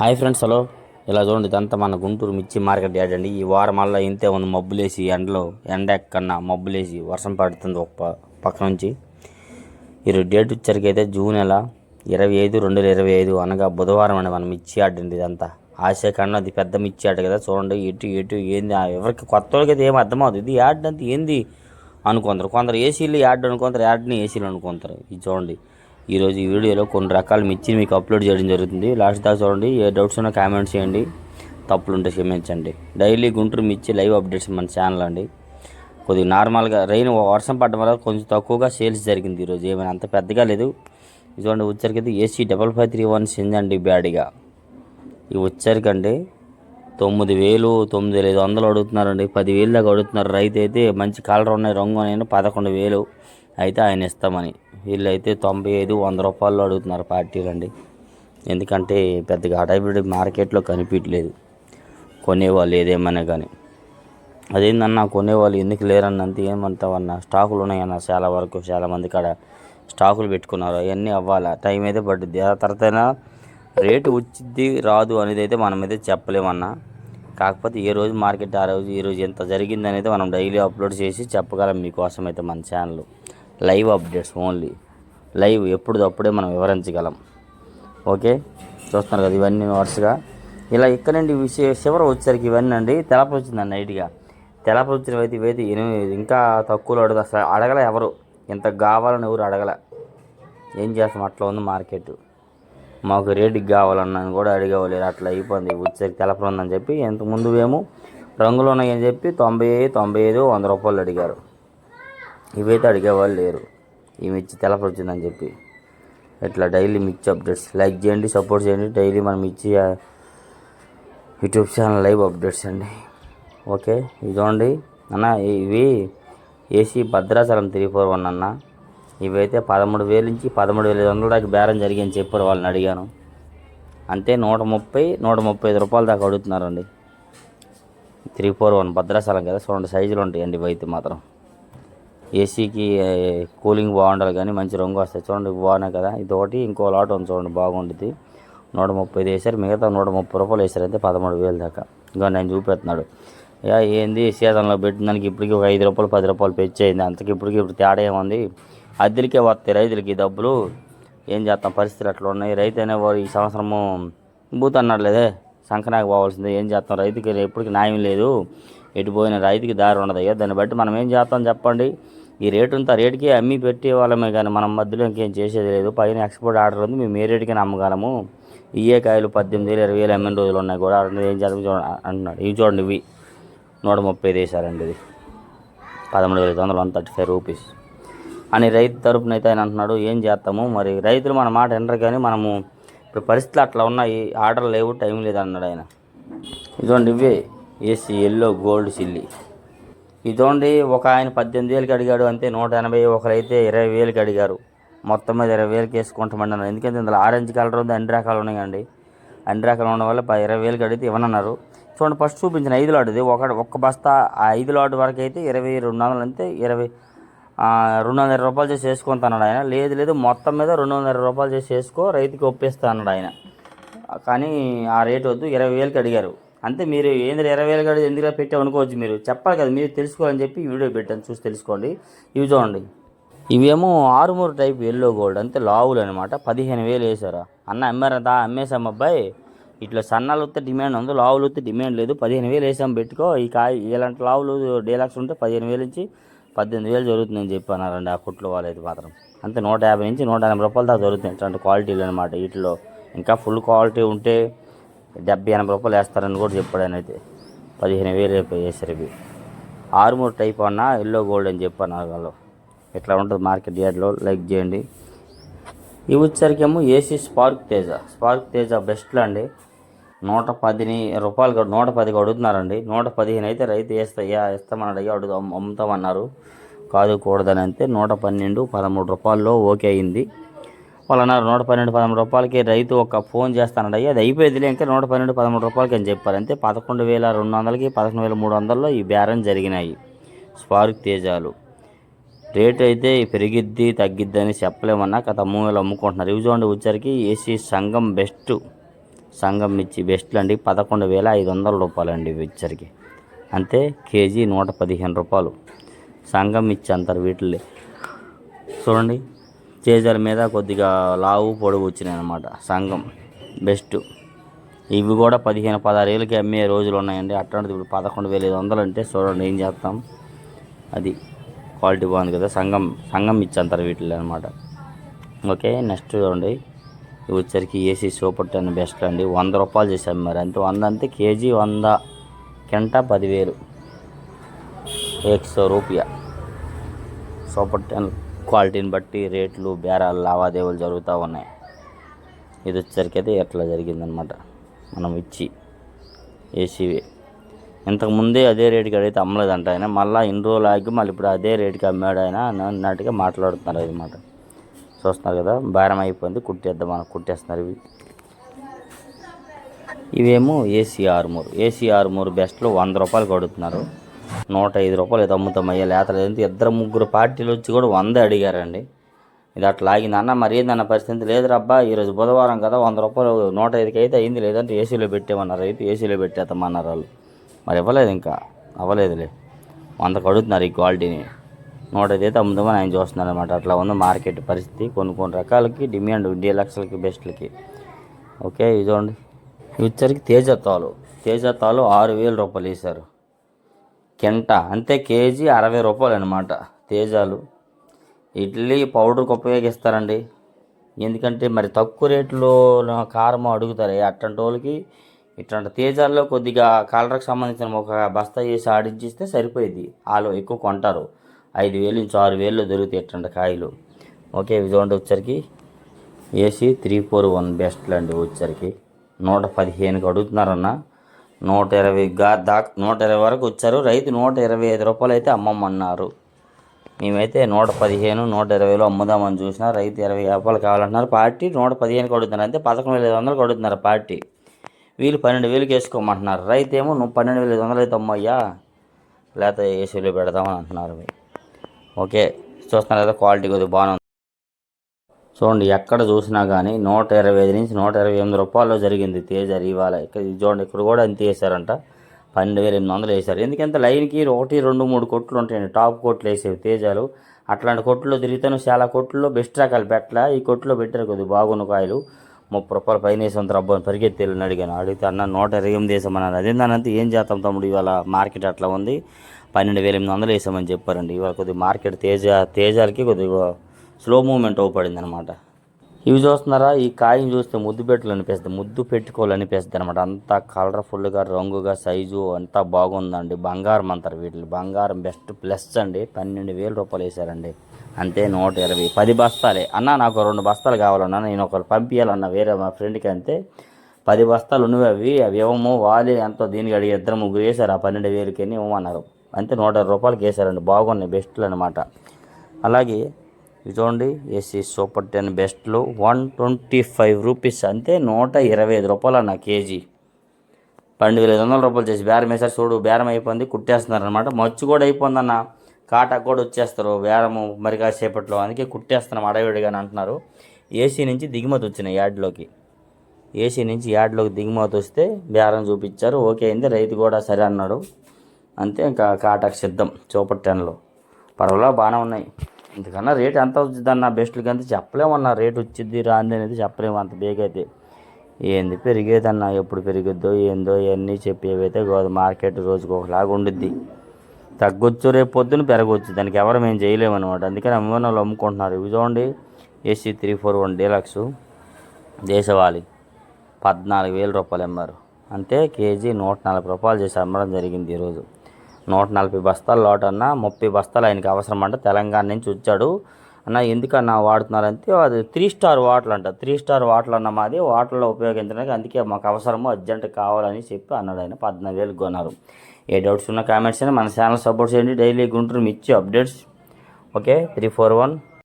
Hi friends hello. ఇలా చూడండి ఇదంతా మన గుంటూరు మిర్చి మార్కెట్ యాడ్ అండి. ఈ వారం మళ్ళీ ఇంతే ఉంది మబ్బులేసి ఎండలో ఎండ ఎక్కన్నా మబ్బులేసి వర్షం పడుతుంది ఒక పక్క నుంచి. ఈరోజు డేట్ వచ్చరికి అయితే జూన్ నెల ఇరవై ఐదు రెండు వేల ఇరవై ఐదు అనగా బుధవారం అండి మనం మిర్చి ఆడండి అండి ఇదంతా. ఆసియా కన్నా అది పెద్ద మిర్చి యార్డ్ కదా చూడండి ఎటు ఎటు ఏంది ఎవరికి కొత్త వాళ్ళకి అయితే ఏం అర్థమవుతుంది? ఇది యాడ్ అంతా ఏంది? అనుకుంటారు కొందరు ఏసీలు యాడ్ అనుకుంటారు యాడ్ని ఏసీలు అనుకుంటారు ఇది చూడండి. ఈరోజు ఈ వీడియోలో కొన్ని రకాల మిర్చిని మీకు అప్లోడ్ చేయడం జరుగుతుంది. లాస్ట్ దాకా చూడండి. ఏ డౌట్స్ ఉన్నా కామెంట్స్ చేయండి. తప్పులు ఉంటే క్షమించండి. డైలీ గుంటూరు మిర్చి లైవ్ అప్డేట్స్ మన ఛానల్ అండి. కొద్దిగా నార్మల్గా రెయిన్ వర్షం పడడం వల్ల కొంచెం తక్కువగా సేల్స్ జరిగింది ఈరోజు. ఏమైనా అంత పెద్దగా లేదు. చూడండి వచ్చరికైతే AC double five three one సిందండి బ్యాడ్గా. ఈ వచ్చరికండి తొమ్మిది వేలు తొమ్మిది వేల ఐదు వందలు అడుగుతున్నారండి. పదివేలు దాకా అడుగుతున్నారు. రైతు అయితే మంచి కలర్ ఉన్నాయి. రంగు నేను పదకొండు వేలు. అయితే ఆయన ఇస్తామని. వీళ్ళైతే తొంభై ఐదు వంద రూపాయలు అడుగుతున్నారు పార్టీలండి. ఎందుకంటే పెద్దగా హైబ్రిడ్ మార్కెట్లో కనిపించలేదు కొనేవాళ్ళు ఏదేమైనా కానీ. అదేందన్నా కొనేవాళ్ళు ఎందుకు లేరన్న అంత ఏమంటావన్న స్టాకులు ఉన్నాయన్న చాలా వరకు చాలా మంది కాడ స్టాకులు పెట్టుకున్నారు. అవన్నీ అవ్వాలా? టైం అయితే పడుద్ది. ఆ తర్వాత రేటు వచ్చిద్ది రాదు అనేది అయితే మనం అయితే చెప్పలేమన్నా. కాకపోతే ఏ రోజు మార్కెట్ ఆ రోజు ఈ రోజు ఎంత జరిగింది అనేది మనం డైలీ అప్లోడ్ చేసి చెప్పగలం మీకోసం అయితే మన channel. Live updates only. Live ఎప్పుడుదప్పుడే మనం వివరించగలం. ఓకే? చూస్తున్నారు కదా ఇవన్నీ వరుసగా ఇలా ఇక్కడండి విషయ చివర వచ్చేసరికి ఇవన్నీ అండి. తెలప వచ్చిందండి నైట్గా తెలప వచ్చిన అయితే ఇవైతే ఎనిమిది ఇంకా తక్కువలో అడుగు అసలు అడగలే ఎవరు. ఇంత కావాలని ఎవరు అడగల. ఏం చేస్తాం? అట్లా ఉంది మార్కెట్. మాకు రేటుకి కావాలన్నా కూడా అడిగేవాళ్ళు అట్లా అయిపోయింది. వచ్చేసరికి తెలప ఉందని చెప్పి ఇంత ముందు ఏమో రంగులు ఉన్నాయని చెప్పి తొంభై తొంభై ఐదు వంద రూపాయలు అడిగారు. ఇవైతే అడిగేవాళ్ళు లేరు. ఈ మిర్చి తెలప చెప్పి. ఇట్లా డైలీ మిర్చి అప్డేట్స్. లైక్ చేయండి సపోర్ట్ చేయండి. డైలీ మనం మిర్చి యూట్యూబ్ ఛానల్ లైవ్ అప్డేట్స్ అండి. ఓకే ఇదోండి అన్న ఇవి AC Bhadrachalam three four one అన్న. ఇవైతే పదమూడు వేలు నుంచి పదమూడు వేల ఐదు వందల దాకా బేరం జరిగిందని చెప్పారు వాళ్ళని అడిగాను. అంతే నూట ముప్పై నూట ముప్పై ఐదు రూపాయల దాకా అడుగుతున్నారండి. త్రీ ఫోర్ వన్ భద్రాచలం కదా చూడండి సైజులు ఉంటాయండి ఇవైతే మాత్రం. ఏసీకి కూలింగ్ బాగుండాలి కానీ మంచి రంగు వస్తాయి. చూడండి బాగున్నాయి కదా. ఇది ఒకటి ఇంకో లాట్ ఉంది చూడండి బాగుంటుంది నూట ముప్పై ఐదు వేసారు మిగతా నూట ముప్పై రూపాయలు వేసారు అయితే పదమూడు వేలు దాకా. ఇంకా నేను చూపెడుతున్నాడు యా ఏంది? సీజన్లో పెట్టిన దానికి ఇప్పటికి ఒక ఐదు రూపాయలు పది రూపాయలు పెంచేయింది అంతకి ఇప్పటికి ఇప్పుడు తేడా ఏముంది? అద్దెలకే వస్తాయి రైతులకి డబ్బులు. ఏం చేస్తాం? పరిస్థితులు అట్లా ఉన్నాయి. రైతు అనేవాడు ఈ సంవత్సరము బూత్ అన్నాడు లేదే పోవాల్సిందే. ఏం చేస్తాం? రైతుకి ఎప్పటికి న్యాయం లేదు. ఎటు పోయిన రైతుకి దారి ఉండదు అయ్యా. దాన్ని బట్టి మనం ఏం చేస్తాం చెప్పండి? ఈ రేటు అంతా రేటుకి అమ్మి పెట్టే వాళ్ళమే కానీ మనం మధ్యలో ఇంకేం చేసేది లేదు. పైన ఎక్స్పోర్ట్ ఆర్డర్ ఉంది మేము ఏ రేటుకి అమ్మగలము. ఇయ్యే కాయలు పద్దెనిమిది వేలు ఇరవై వేలు అమ్మిన రోజులు ఉన్నాయి కూడా. ఏం చేద్దాం చూడండి అంటున్నాడు. ఇవి చూడండి ఇవి. నూట ముప్పై వేసారండి ఇది. పదమూడు వేల ఐదు వందలు వన్ థర్టీ ఫైవ్ రూపీస్. అని రైతు తరపున అయితే ఆయన అంటున్నాడు ఏం చేస్తాము? మరి రైతులు మన మాట వినరు కానీ మనము ఇప్పుడు పరిస్థితులు అట్లా ఉన్నాయి ఆర్డర్ లేవు టైం లేదు అన్నాడు ఆయన. ఇదిగోండి ఇవే. ఏసీ ఎల్లో గోల్డ్ సిల్లీ. ఇదోండి ఒక ఆయన పద్దెనిమిది వేలకి అడిగాడు అంతే నూట ఎనభై ఒకరైతే ఇరవై వేలకి అడిగారు. మొత్తం మీద ఇరవై వేలకి వేసుకుంటామన్నారు ఎందుకంటే ఇందులో ఆరెంజ్ కలర్ ఉంది అన్ని రకాలు ఉన్నాయండి. అన్ని రకాలు ఉండడం వల్ల ప- ఇరవై వేలకి అడిగితే ఇవ్వనన్నారు. చూడండి ఫస్ట్ చూపించిన ఐదు లాటుది ఒక ఒక్క బస్తా ఆ ఐదు లాటు వరకు అయితే ఇరవై రెండు వందలు అంతే ఇరవై రెండు వందల రూపాయలు చేసి వేసుకుంటున్నాడు ఆయన. లేదు లేదు మొత్తం మీద రెండు వందల రూపాయలు చేసి వేసుకో రైతుకి ఒప్పిస్తా అన్నాడు ఆయన. కానీ ఆ రేట్ వద్దు ఇరవై వేలకి అడిగారు. అంతే మీరు ఏంది ఇరవై వేలు కాదు ఎందుకు పెట్టి అనుకోవచ్చు మీరు. చెప్పాలి కదా మీరు తెలుసుకోవాలని చెప్పి వీడియో పెట్టాను. చూసి తెలుసుకోండి. ఇవి చూడండి. ఇవేమో ఆరుమూరు టైప్ ఎల్లో గోల్డ్ అంతే లావులు అనమాట పదిహేను వేలు వేసారు. అన్న అమ్మారంతా అమ్మేసాం అబ్బాయి. ఇట్లా సన్నాలు వస్తే డిమాండ్ ఉంది లావులు వస్తే డిమాండ్ లేదు. పదిహేను వేలు వేసాం పెట్టుకో. ఈ కాయ ఇలాంటి లావులు డీలాక్స్ ఉంటే పదిహేను వేలు నుంచి పద్దెనిమిది వేలు జరుగుతుందని చెప్పన్నారండి ఆ కుట్లో వాళ్ళైతే మాత్రం. అంతే నూట యాభై నుంచి నూట ఎనభై రూపాయల దాకా జరుగుతుంది ఇట్లాంటి క్వాలిటీలు అనమాట వీటిలో. ఇంకా ఫుల్ క్వాలిటీ ఉంటే డెబ్బై ఎనభై రూపాయలు వేస్తారని కూడా చెప్పాడు ఆయన అయితే. పదిహేను వేలు వేసారు ఇవి ఆరుమూరు టైప్ అన్న ఎల్లో గోల్డ్ అని చెప్పాను వాళ్ళు. ఇట్లా ఉంటుంది మార్కెట్ యార్డ్లో లైక్ చేయండి. ఇవి వచ్చేసరికేమో AC spark Teja. Spark Teja బెస్ట్లో అండి. నూట పదిని రూపాయలు నూట పదికి అడుగుతున్నారండి. నూట పదిహేను అయితే రైతు వేస్తాయా ఇస్తామని అడిగి అడుగు అమ్ముతామన్నారు. కాదు కూడదని అంతే నూట పన్నెండు పదమూడు రూపాయల్లో ఓకే అయింది. వాళ్ళు అన్నారు నూట పన్నెండు పదమూడు రూపాయలకి రైతు ఒక ఫోన్ చేస్తానండి. అయ్యా అది అయిపోయేదిలే ఇంకా నూట పన్నెండు పదమూడు రూపాయలకి అని చెప్పారు. అంతే పదకొండు వేల రెండు వందలకి పదకొండు వేల మూడు వందల్లో ఈ బేరం జరిగినాయి. స్పార్క్ తేజాలు. రేట్ అయితే పెరిగిద్ది తగ్గిద్ది అని చెప్పలేమన్నా గత మూడు వేలు అమ్ముకుంటున్నారు. ఇవి చూడండి వచ్చరికి ఏసీ సంఘం బెస్ట్. సంఘం మిర్చి బెస్ట్లు అండి. పదకొండు వేల ఐదు వందల రూపాయలు అండి వచ్చరికి అంతే కేజీ నూట పదిహేను రూపాయలు. సంఘం మిర్చి అంటారు వీటిల్లో. చూడండి. చేజల మీద కొద్దిగా లావు పొడవు వచ్చినాయి అనమాట సంఘం బెస్ట్. ఇవి కూడా పదిహేను పదహారు ఏళ్ళకి అమ్మే రోజులు ఉన్నాయండి. అట్లాంటిది ఇప్పుడు పదకొండు వేల ఐదు వందలు అంటే చూడండి ఏం చేస్తాం. అది క్వాలిటీ బాగుంది కదా. సంఘం సంఘం ఇచ్చంటారు వీటిలో అనమాట ఓకే నెక్స్ట్ చూడండి. ఇవి వచ్చరికి ఏసీ సూపర్ టెన్ బెస్ట్ అండి. వంద రూపాయలు చేసాం మరి. అంతే వంద అంతే కేజీ వంద కింట పదివేలు. ఎక్సో రూపాయ. సూపర్ టెన్ క్వాలిటీని బట్టి రేట్లు బేరాలు లావాదేవీలు జరుగుతూ ఉన్నాయి. ఇది వచ్చేసరికి అయితే ఎట్లా జరిగిందనమాట మనం ఇచ్చి ఏసీవే. ఇంతకుముందే అదే రేటుకి అడిగితే అమ్మలేదంట ఆయన. మళ్ళీ ఇన్ని రోజులు ఆగి మళ్ళీ ఇప్పుడు అదే రేటుకి అమ్మాడు ఆయన అన్నట్టుగా మాట్లాడుతున్నారు అనమాట చూస్తున్నారు కదా భారం అయిపోయింది కుట్టేద్దాం మనం కుట్టేస్తున్నారు ఇవి. ఇవేమో ఏసీ ఆరుమూరు. ఏసీ ఆరుమూరు బెస్ట్లో వంద రూపాయలు కడుతున్నారు నూట ఐదు రూపాయలు అయితే అమ్ముతామయ్యా లేతలేదు. ఇద్దరు ముగ్గురు పార్టీలు వచ్చి కూడా వంద అడిగారండి. ఇది అట్లా ఆగింది అన్న మరి ఏందన్న పరిస్థితి? లేదు రబ్బా ఈరోజు బుధవారం కదా వంద రూపాయలు నూట ఐదుకి అయితే అయింది. లేదంటే ఏసీలో పెట్టేమన్నారు అయితే ఏసీలో పెట్టేస్తామన్నారు వాళ్ళు. మరి ఇవ్వలేదు ఇంకా అవ్వలేదులే. వంద కడుగుతున్నారు ఈ క్వాలిటీని. నూట ఐదు అయితే అమ్ముదామని ఆయన చూస్తున్నారు అనమాట అట్లా ఉంది మార్కెట్ పరిస్థితి. కొన్ని కొన్ని రకాలకి డిమాండ్ డీలక్స్లకి బెస్ట్లకి. ఓకే ఇది చూడండి ఇవి వచ్చరికి తేజత్వాలు తేజత్వాలు ఆరు వేల రూపాయలు వేశారు. కెంట అంతే కేజీ అరవై రూపాయలు అనమాట తేజాలు. ఇడ్లీ పౌడర్కి ఉపయోగిస్తారండి. ఎందుకంటే మరి తక్కువ రేట్లో కారం అడుగుతారు అట్లాంటి వాళ్ళకి ఇట్లాంటి తేజాల్లో కొద్దిగా కలర్కి సంబంధించిన ఒక బస్తా వేసి ఆడించిస్తే సరిపోయింది. వాళ్ళు ఎక్కువ కొంటారు. ఐదు వేలు నుంచి ఆరు వేలు దొరుకుతాయి ఇట్లాంటి కాయలు. ఓకే ఇవి చూడండి వచ్చరికి ఏసీ త్రీ ఫోర్ వన్ బెస్ట్లు అండి వచ్చరికి నూట పదిహేనుకి అడుగుతున్నారన్నా. నూట ఇరవై దా దాకా నూట ఇరవై వరకు వచ్చారు. రైతు నూట ఇరవై ఐదు రూపాయలు అయితే అమ్మమ్మన్నారు. మేమైతే నూట పదిహేను నూట ఇరవైలో అమ్ముదామని చూసినా రైతు ఇరవై రూపాయలు కావాలంటున్నారు. పార్టీ నూట పదిహేను కొడుతున్నారు. అంతే పదకొండు వేల ఐదు వందలు కొడుతున్నారు పార్టీ. వీళ్ళు పన్నెండు వేలుకి వేసుకోమంటున్నారు. రైతు ఏమో నువ్వు పన్నెండు వేల ఐదు వందలు అయితే అమ్మయ్యా లేకపోతే ఏసీలో పెడదామని అంటున్నారు. ఓకే చూస్తున్నారు కదా క్వాలిటీ కొద్దిగా బాగుంది. చూడండి ఎక్కడ చూసినా కానీ నూట ఇరవై ఐదు నుంచి నూట ఇరవై ఎనిమిది రూపాయల్లో జరిగింది తేజ ఇవాళ. ఇక్కడ ఇది చూడండి ఇక్కడ కూడా అంతే వేసారంట పన్నెండు వేల ఎనిమిది వందలు వేశారు. ఎందుకంటే లైన్కి ఒకటి రెండు మూడు కొట్లు ఉంటాయండి. టాప్ కొట్లు వేసేవి తేజాలు. అట్లాంటి కొట్లో తిరిగితేనే చాలా కొట్లో బెస్ట్ రకాలు పెట్టలా. ఈ కొట్లో పెట్టారు కొద్దిగా బాగున్న కాయలు. ముప్పై రూపాయలు పైన వేసిన రబ్బని పరిగెత్తి అడిగాను. అడిగితే అన్న నూట ఇరవై ఎనిమిది వేసామన్నారు దానంతా ఏం చేస్తాం తమ్ముడు? ఇవాళ మార్కెట్ అట్లా ఉంది. పన్నెండు వేల ఎనిమిది వందలు వేసామని చెప్పారండి. ఇవాళ కొద్దిగా మార్కెట్ తేజ తేజాలకి కొద్దిగా స్లో మూమెంట్ అవ్వబడింది అనమాట ఇవి చూస్తున్నారా? ఈ కాయని చూస్తే ముద్దు పెట్టలు అనిపిస్తుంది. ముద్దు పెట్టుకోవాలనిపిస్తుంది అనమాట. అంతా కలర్ఫుల్గా రంగుగా సైజు అంతా బాగుందండి. బంగారం అంటారు వీటిని. బంగారం బెస్ట్ ప్లస్ అండి. పన్నెండు వేల రూపాయలు వేశారండి. అంతే నూట ఇరవై. పది బస్తాలే. అన్న నాకు రెండు బస్తాలు కావాలన్నా నేను ఒకరు పంపించాలన్న వేరే మా ఫ్రెండ్కి అంతే. పది బస్తాలు ఉన్నవి అవి. అవి ఇవ్వము వాళ్ళు ఎంతో దీనికి అడిగి ఇద్దరు ముగ్గురు వేశారు. ఆ పన్నెండు వేలకి ఇవ్వమన్నారు అంతే నూట ఇరవై రూపాయలకి వేశారండి. బాగున్నాయి బెస్ట్లు అనమాట అలాగే ఇది చూడండి ఏసీ సూపర్ టెన్ బెస్ట్లో వన్ ట్వంటీ ఫైవ్ రూపీస్ అంతే నూట ఇరవై ఐదు రూపాయలు అన్న కేజీ. పన్నెండు వేల ఐదు వందల రూపాయలు చేసి బేరం వేసారు చూడు బేరం అయిపోయింది కుట్టేస్తున్నారు అనమాట మచ్చు కూడా అయిపోయిందన్న కాటా కూడా వచ్చేస్తారు బేరము మరి కాసేపట్లో. అందుకే కుట్టేస్తున్నాం అడవిడిగా అంటున్నారు. ఏసీ నుంచి దిగుమతి వచ్చినాయి యార్డ్లోకి ఏసీ నుంచి యార్డ్లోకి దిగుమతి వస్తే బేరం చూపించారు. ఓకే అయింది రైతు కూడా సరే అన్నాడు. అంతే ఇంకా కాటాకు సిద్ధం సూపర్ టెన్లో. పర్వాలా బాగానే ఉన్నాయి. ఇంతకన్నా రేట్ ఎంత వచ్చింది అన్న బెస్ట్లకి అంత చెప్పలేమన్నా. రేట్ వచ్చింది రాంది అనేది చెప్పలేము. అంత బేగైతే ఏంది పెరిగేదన్న ఎప్పుడు పెరిగిద్దో ఏందో ఇవన్నీ చెప్పేవైతే గోధుమ మార్కెట్ రోజుకి ఒకలాగా ఉండిద్ది. తగ్గొచ్చు రేపు పొద్దున పెరగవచ్చు దానికి ఎవరు మేము చేయలేమన్నమాట. అందుకని అమ్మిన వాళ్ళు అమ్ముకుంటున్నారు. ఇవి చూడండి AC three four one deluxe దేశవాళి. పద్నాలుగు వేల రూపాయలు అమ్మారు. అంటే కేజీ నూట నలభై రూపాయలు చేసి అమ్మడం జరిగింది ఈరోజు. నూట నలభై బస్తాల లోటు అన్న ముప్పై బస్తాలు ఆయనకి అవసరం అంట తెలంగాణ నుంచి వచ్చాడు. అన్న ఎందుకన్నా వాడుతున్నారంటే అది త్రీ స్టార్ వాటర్ అంట. త్రీ స్టార్ వాటర్ అన్న మాది వాటర్లో ఉపయోగించడానికి అందుకే మాకు అవసరము అర్జెంట్ కావాలని చెప్పి అన్నాడు ఆయన. పద్నాలుగు వేలు కొన్నారు. ఏ డౌట్స్ ఉన్న కామెంట్స్ అయినా మన ఛానల్ సపోర్ట్ చేయండి. డైలీ గుంటూరు మిర్చి updates okay? Three four one